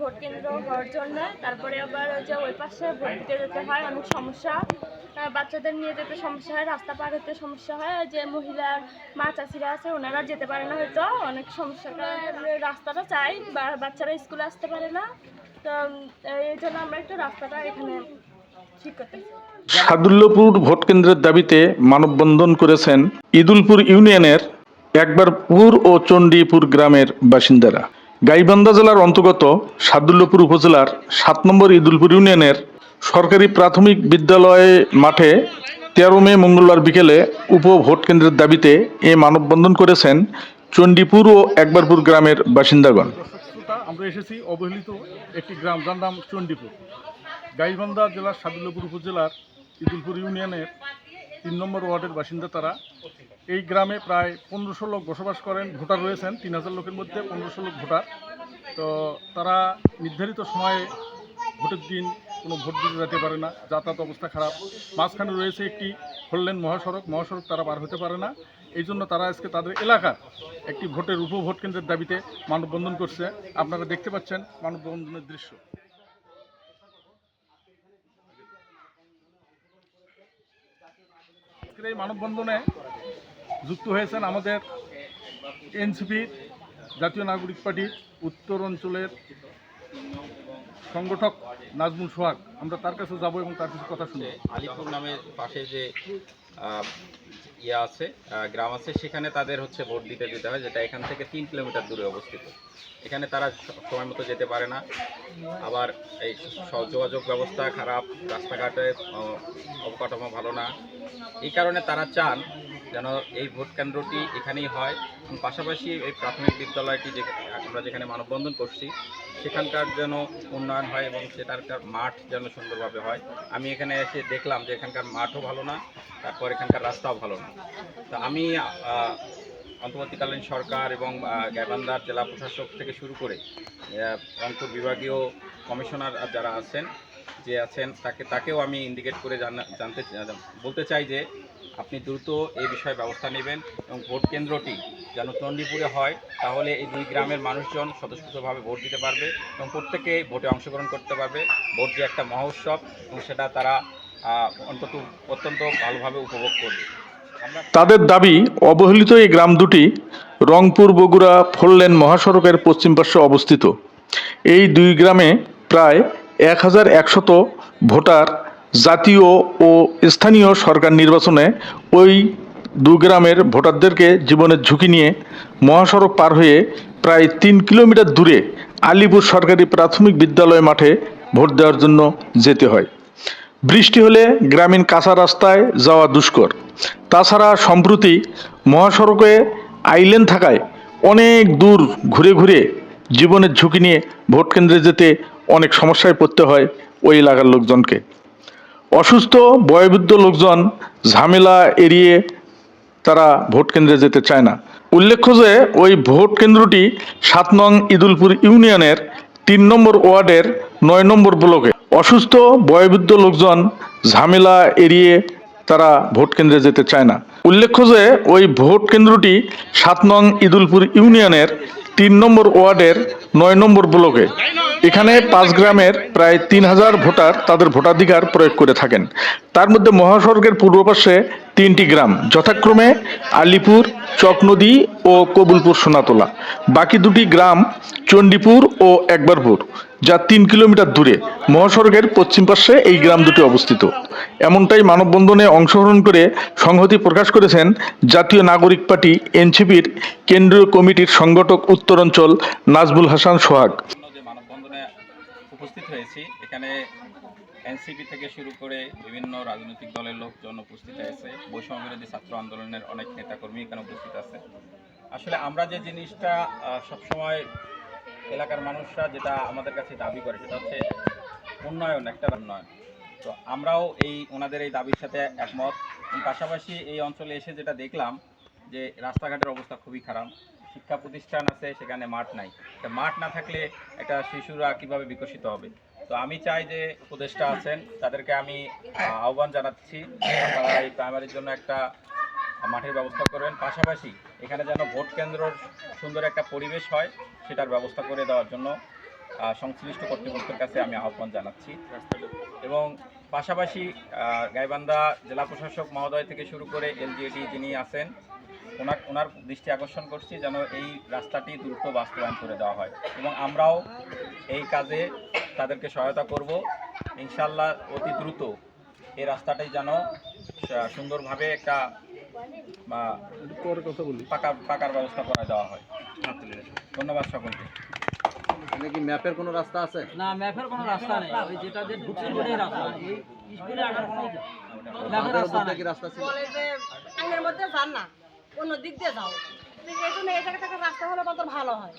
Vote কেন্দ্র হওয়ার জন্য। তারপরে আবার যে ওই পাশে ভোট দিতে যেতে হয়, অনেক সমস্যা। বাচ্চাদের নিয়ে যেতে সমস্যা হয়, রাস্তা পার হতে সমস্যা হয়। যে মহিলার মা চাষিরা আছে, ওনারা যেতে পারে না হয়তো। অনেক সমস্যাটা রাস্তাটা চাই, বা বাচ্চারা স্কুলে আসতে পারে না। তো এই জন্য আমরা একটু রাস্তাটা এখানে ঠিক করতে। সাদুল্যপুর ভোট কেন্দ্রের দাবিতে মানববন্ধন করেছেন ইদুলপুর ইউনিয়নের একবারপুর ও চণ্ডীপুর গ্রামের বাসিন্দারা। গাইবান্ধা জেলার অন্তর্গত সাদুল্যপুর উপজেলার সাত নম্বর ইদুলপুর ইউনিয়নের সরকারি প্রাথমিক বিদ্যালয়ে মাঠে তেরো মে মঙ্গলবার বিকেলে উপ ভোট কেন্দ্রের দাবিতে এ মানববন্ধন করেছেন চণ্ডীপুর ও একবারপুর গ্রামের বাসিন্দাগণ। আমরা এসেছি অবহেলিত একটি গ্রাম, যার নাম চণ্ডীপুর। গাইবান্ধা জেলার সাদুল্যপুর উপজেলার ইদুলপুর ইউনিয়নের তিন নম্বর ওয়ার্ডের বাসিন্দা তারা। এই গ্রামে প্রায় পনেরোশো লোক বসবাস করেন, ভোটার রয়েছেন তিন হাজার লোকের মধ্যে পনেরোশো লোক ভোটার। তো তারা নির্ধারিত সময়ে ভোটের দিন কোনো ভোট দিতে যেতে পারে না, যাতায়াত অবস্থা খারাপ। মাঝখানে রয়েছে একটি ফোরলেন মহাসড়ক মহাসড়ক তারা পার হতে পারে না। এই জন্য তারা আজকে তাদের এলাকার একটি ভোটের উপভোট কেন্দ্রের দাবিতে মানববন্ধন করছে। আপনারা দেখতে পাচ্ছেন মানববন্ধনের দৃশ্য। আজকের এই মানববন্ধনে যুক্ত হয়েছেন আমাদের এনসিপির জাতীয় নাগরিক পার্টির উত্তর অঞ্চলের সংগঠক নাজমুল সোহাগ। আমরা তার কাছে যাব এবং তার কাছে কথা শুনব। আলিপুর নামের পাশে যে ইয়ে আছে গ্রাম আছে, সেখানে তাদের হচ্ছে ভোট দিতে যেতে হয়, যেটা এখান থেকে তিন কিলোমিটার দূরে অবস্থিত। এখানে তারা সময় মতো যেতে পারে না। আবার এই যোগাযোগ ব্যবস্থা খারাপ, রাস্তাঘাটে অবকাঠামো ভালো না। এই কারণে তারা চান যেন এই ভোট কেন্দ্রটি এখানেই হয়। এবং পাশাপাশি এই প্রাথমিক বিদ্যালয়টি যে আমরা যেখানে মানববন্ধন করছি সেখানকার যেন উন্নয়ন হয় এবং সেটারকার মাঠ যেন সুন্দরভাবে হয়। আমি এখানে এসে দেখলাম যে এখানকার মাঠও ভালো না তারপর এখানকার রাস্তাও ভালো না। তো আমি অন্তর্বর্তীকালীন সরকার এবং আহ, গাইবান্ধার জেলা প্রশাসক থেকে শুরু করে রংপুর বিভাগীয় কমিশনার যারা আছেন যে আছেন, তাকে, তাকেও আমি ইন্ডিকেট করে জানা- জানতে বলতে চাই যে আপনি দ্রুত এই বিষয়ে ব্যবস্থা নেবেন এবং ভোট কেন্দ্রটি যেন চণ্ডীপুরে হয়, তাহলে এই দুই গ্রামের মানুষজন স্বতঃস্ফূর্তভাবে ভোট দিতে পারবে এবং প্রত্যেকে ভোটে অংশগ্রহণ করতে পারবে। ভোট যে একটা মহোৎসব এবং সেটা তারা অন্তত অত্যন্ত ভালোভাবে উপভোগ করবে। তাদের দাবি, অবহেলিত এই গ্রাম দুটি রংপুর, বগুড়া, ফোরলেন মহাসড়কের পশ্চিম পার্শ্বে অবস্থিত। এই দুই গ্রামে প্রায় এক হাজার একশত ভোটার জাতীয় ও স্থানীয় সরকার নির্বাচনে ওই দু গ্রামের ভোটারদেরকে জীবনের ঝুঁকি নিয়ে মহাসড়ক পার হয়ে প্রায় তিন কিলোমিটার দূরে আলিপুর সরকারি প্রাথমিক বিদ্যালয় মাঠে ভোট দেওয়ার জন্য যেতে হয়। বৃষ্টি হলে গ্রামীণ কাঁচা রাস্তায় যাওয়া দুষ্কর। তাছাড়া সম্প্রতি মহাসড়কে আইল্যান্ড থাকায় অনেক দূর ঘুরে ঘুরে জীবনের ঝুঁকি নিয়ে ভোট কেন্দ্রে যেতে অনেক সমস্যায় পড়তে হয় ওই এলাকার লোকজনকে। অসুস্থ, বয়োবৃদ্ধ লোকজন ঝামেলা এড়িয়ে তারা ভোট কেন্দ্রে যেতে চায় না। উল্লেখ্য যে, ওই ভোট কেন্দ্রটি সাত নং ইদুলপুর ইউনিয়নের তিন নম্বর ওয়ার্ডের নয় নম্বর ব্লকে। অসুস্থ, বয়োবৃদ্ধ লোকজন ঝামেলা এড়িয়ে তারা ভোট কেন্দ্রে যেতে চায় না। উল্লেখ্য যে, ওই ভোট কেন্দ্রটি সাত নং ইদুলপুর ইউনিয়নের তিন নম্বর ওয়ার্ডের নয় নম্বর ব্লকে। এখানে পাঁচ গ্রামের প্রায় তিন হাজার ভোটার তাদের ভোটাধিকার প্রয়োগ করে থাকেন। তার মধ্যে মহাসড়কের পূর্ব পাশে তিনটি গ্রাম, যথাক্রমে আলিপুর, চকনদী ও কবুলপুর সোনাতলা। বাকি দুটি গ্রাম চণ্ডীপুর ও একবারপুর, যা তিন কিলোমিটার দূরে। মহাসড়কের পশ্চিম পাশে এই গ্রাম দুটি অবস্থিত। এমনটাই মানববন্ধনে অংশগ্রহণ করে সংহতি প্রকাশ করেছেন জাতীয় নাগরিক পার্টি এনসিপির কেন্দ্রীয় কমিটির সংগঠক উত্তরাঞ্চল নাজবুল হাসান। সোহাগ। যে মানববন্ধনে উপস্থিত হয়েছি, এখানে এনসিপি থেকে শুরু করে বিভিন্ন রাজনৈতিক দলের লোকজন উপস্থিত হয়েছে। বৈষম্য বিরোধী ছাত্র আন্দোলনের অনেক নেতাকর্মী এখানে উপস্থিত আছে। আসলে আমরা যে জিনিসটা সবসময় এলাকার মানুষরা যেটা আমাদের কাছে দাবি করে, সেটা হচ্ছে উন্নয়ন, একটা উন্নয়ন। তো আমরাও এই, ওনাদের এই দাবির সাথে একমত। পাশাপাশি এই অঞ্চলে এসে যেটা দেখলাম, যে রাস্তাঘাটের অবস্থা খুবই খারাপ। শিক্ষা প্রতিষ্ঠান আছে, সেখানে মাঠ নাই। মাঠ না থাকলে একটা শিশুরা কীভাবে বিকশিত হবে? তো আমি চাই যে উপদেষ্টা আছেন, তাদেরকে আমি আহ্বান জানাচ্ছি আপনারা এই প্রাইমারির জন্য একটা মাঠের ব্যবস্থা করবেন। পাশাপাশি এখানে যেন ভোট কেন্দ্রর সুন্দর একটা পরিবেশ হয়, সেটার ব্যবস্থা করে দেওয়ার জন্য সংশ্লিষ্ট কর্তৃপক্ষের কাছে আমি আহ্বান জানাচ্ছি। এবং পাশাপাশি গাইবান্ধা জেলা প্রশাসক মহোদয় থেকে শুরু করে এলজিএডি যিনি আছেন ওনার ওনার দৃষ্টি আকর্ষণ করছি যেন এই রাস্তাটি দ্রুত বাস্তবায়ন করে দেওয়া হয় এবং আমরাও এই কাজে তাদেরকে সহায়তা করব। ইনশাল্লাহ অতি দ্রুত এই রাস্তাটাই যেন সুন্দরভাবে একটা কথা বলি। পাকা পাকার ব্যবস্থা করে দেওয়া হয়। ধন্যবাদ সকলকে। এখানে কি ম্যাপের কোনো রাস্তা আছে? না ম্যাপের কোনো রাস্তা নেই। ওই যেটা যে ঢুকছে ওটাই রাস্তা। স্কুলে আসার কোনো ম্যাপের রাস্তা মধ্যে কি রাস্তা ছিল? মধ্যে যান না। অন্য দিক দিয়ে যাও। এই জন্য এই থেকে রাস্তা হলে কত ভালো হয়।